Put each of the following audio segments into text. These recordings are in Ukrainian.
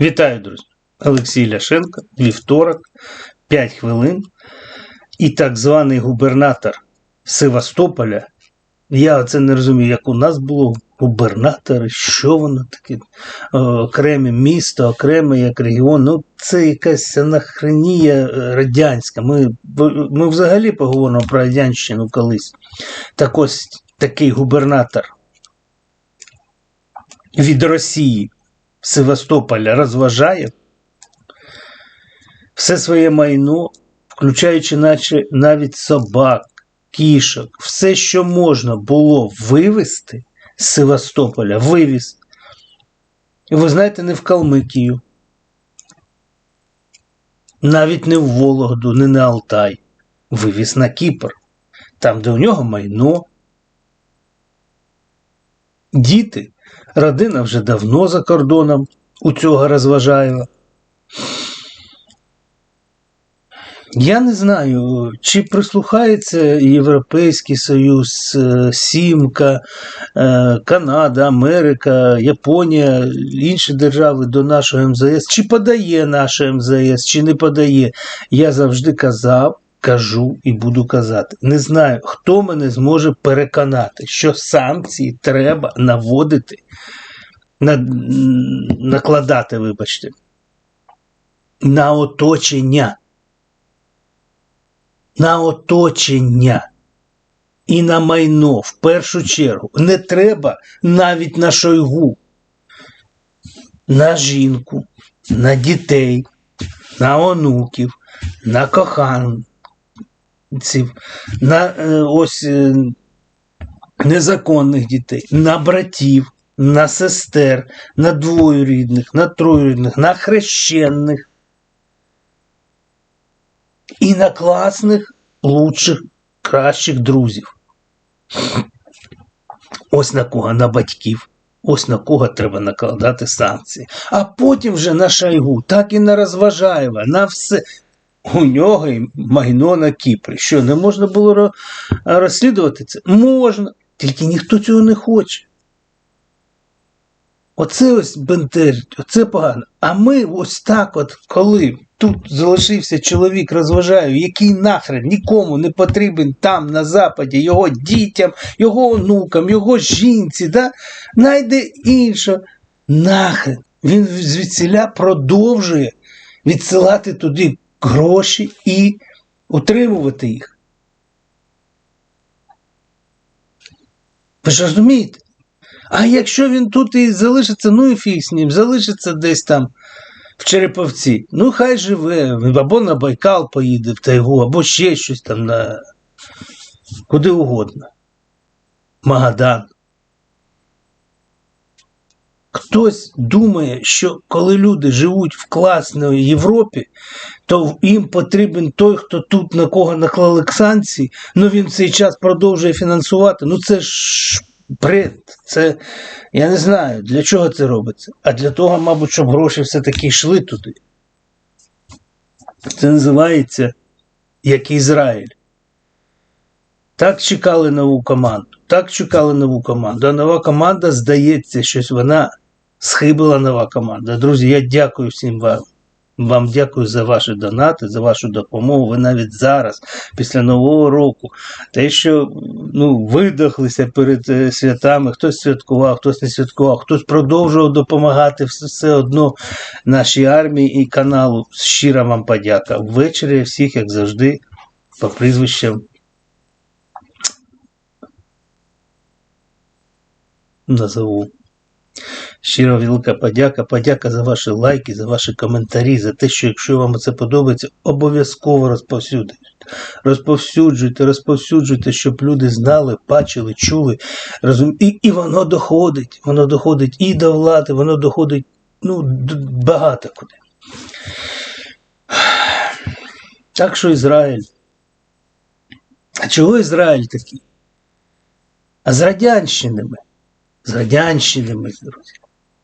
Вітаю, друзі! Олексій Ляшенко, вівторок, 5 хвилин. І так званий губернатор Севастополя. Я це не розумію, як у нас було губернатори, що воно таке, окреме місто, окреме як регіон. Ну, це якась анахренія е, радянська. Ми, ми взагалі поговоримо про радянщину колись. Так ось такий губернатор від Росії Севастополя розважає все своє майно, включаючи наче навіть собак, кішок, все, що можна було вивезти з Севастополя, вивіз. І ви знаєте, не в Калмикію, навіть не в Вологду, не на Алтай. Вивіз на Кіпр, там, де у нього майно. Діти, родина вже давно за кордоном у цього розважаєва. Я не знаю, чи прислухається Європейський Союз, е, Сімка, е, Канада, Америка, Японія, інші держави до нашого МЗС, чи подає наше МЗС, чи не подає. Я завжди казав, кажу і буду казати. Не знаю, хто мене зможе переконати, що санкції треба наводити, на, накладати, вибачте, на оточення на оточення і на майно в першу чергу. Не треба навіть на шойгу, на жінку, на дітей, на онуків, на коханців, на е, ось е, незаконних дітей, на братів, на сестер, на двоюрідних, на троюрідних, на хрещених і на класних, лучших, кращих друзів. Ось на кого на батьків, ось на кого треба накладати санкції. А потім вже на шайгу, так і на Розважаєва, на все. У нього майно на Кіпрі. Що, не можна було розслідувати це? Можна, тільки ніхто цього не хоче. Оце ось бентежить, оце погано. А ми ось так, от коли тут залишився чоловік, розважаю, який нахрен нікому не потрібен там, на Западі, його дітям, його онукам, його жінці, да? найде інше. Нахрен. Він звідсіля продовжує відсилати туди гроші і утримувати їх. Ви ж розумієте? А якщо він тут і залишиться, ну і фіг з ним, залишиться десь там в Череповці, ну хай живе, або на Байкал поїде в Тайгу, або ще щось там на куди угодно. Магадан. Хтось думає, що коли люди живуть в класній Європі, то їм потрібен той, хто тут на кого наклали санкції, ну він цей час продовжує фінансувати. Ну це ж бред. Це я не знаю, для чого це робиться. А для того, мабуть, щоб гроші все-таки йшли туди. Це називається як Ізраїль. Так чекали нову команду, так чекали нову команду. А нова команда, здається, щось вона схибила нова команда. Друзі, я дякую всім вам. Вам дякую за ваші донати, за вашу допомогу. Ви навіть зараз, після Нового року, те, що ну, видохлися перед е, святами, хтось святкував, хтось не святкував, хтось продовжував допомагати все, все одно нашій армії і каналу. Щира вам подяка. Ввечері всіх, як завжди, по прізвищам. Назову. Щиро велика подяка. Подяка за ваші лайки, за ваші коментарі, за те, що якщо вам це подобається, обов'язково розповсюдите. Розповсюджуйте, розповсюджуйте, щоб люди знали, бачили, чули. Розум... І і воно доходить. Воно доходить і до влади, воно доходить ну, багато куди. Так що Ізраїль. А чого Ізраїль такий? А з радянщинами. З радянщинами, друзі.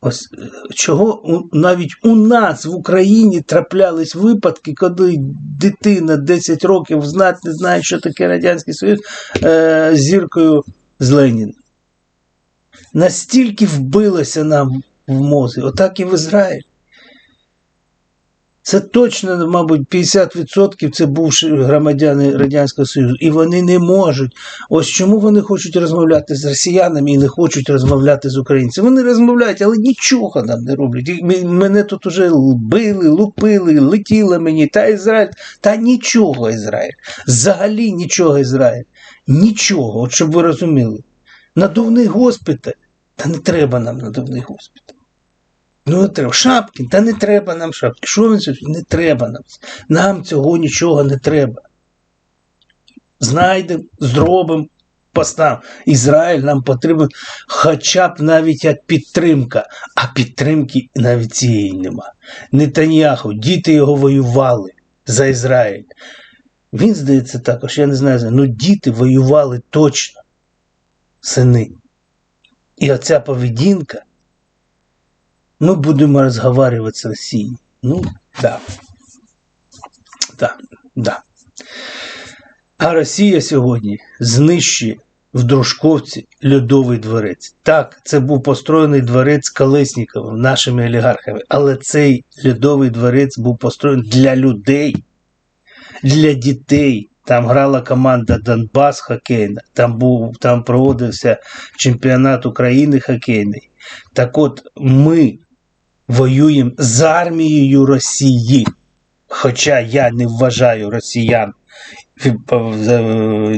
Ось е, чого навіть у нас в Україні траплялись випадки, коли дитина 10 років знать не знає, що таке Радянський Союз е, зіркою з Леніна. Настільки вбилося нам в мози, отак і в Ізраїль. Це точно, мабуть, 50% це бувші громадяни Радянського Союзу. І вони не можуть. Ось чому вони хочуть розмовляти з росіянами і не хочуть розмовляти з українцями. Вони розмовляють, але нічого нам не роблять. Мене тут уже били, лупили, летіло мені. Та Ізраїль, та нічого Ізраїль. Взагалі нічого Ізраїль. Нічого, от щоб ви розуміли. Надувний госпіталь. Та не треба нам надувний госпіталь. Ну, треба. Шапки, та не треба нам шапки. Що він? Не треба нам. Нам цього нічого не треба. Знайдемо, зробимо, постав. Ізраїль нам потрібен хоча б навіть як підтримка, а підтримки навіть цієї нема. Нетаньяху, діти його воювали за Ізраїль. Він, здається, також, я не знаю, ну діти воювали точно, сини. І оця поведінка мы будем разговаривать с Россией. Ну, да. Да, да. А Росія сьогодні знищує в Дружковці льодовий дворець. Так, це був построєний дворець Колесніковим, нашими олігархами, але цей льодовий дворець був построєний для людей, для дітей. Там грала команда Донбас хокейна, там був там проводився чемпіонат України хокейний. Так от ми воюємо з армією Росії. Хоча я не вважаю росіян, е,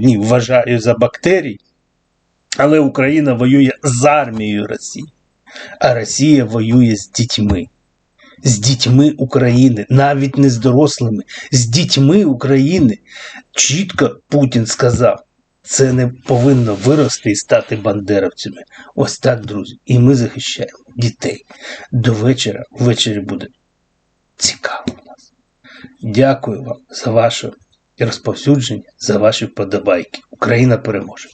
ні, вважаю за бактерій, але Україна воює з армією Росії, а Росія воює з дітьми. З дітьми України, навіть не з дорослими, з дітьми України. Чітко Путін сказав, це не повинно вирости і стати бандеровцями. Ось так, друзі. І ми захищаємо дітей. До вечора. Ввечері буде цікаво у нас. Дякую вам за ваше розповсюдження, за ваші вподобайки. Україна переможе.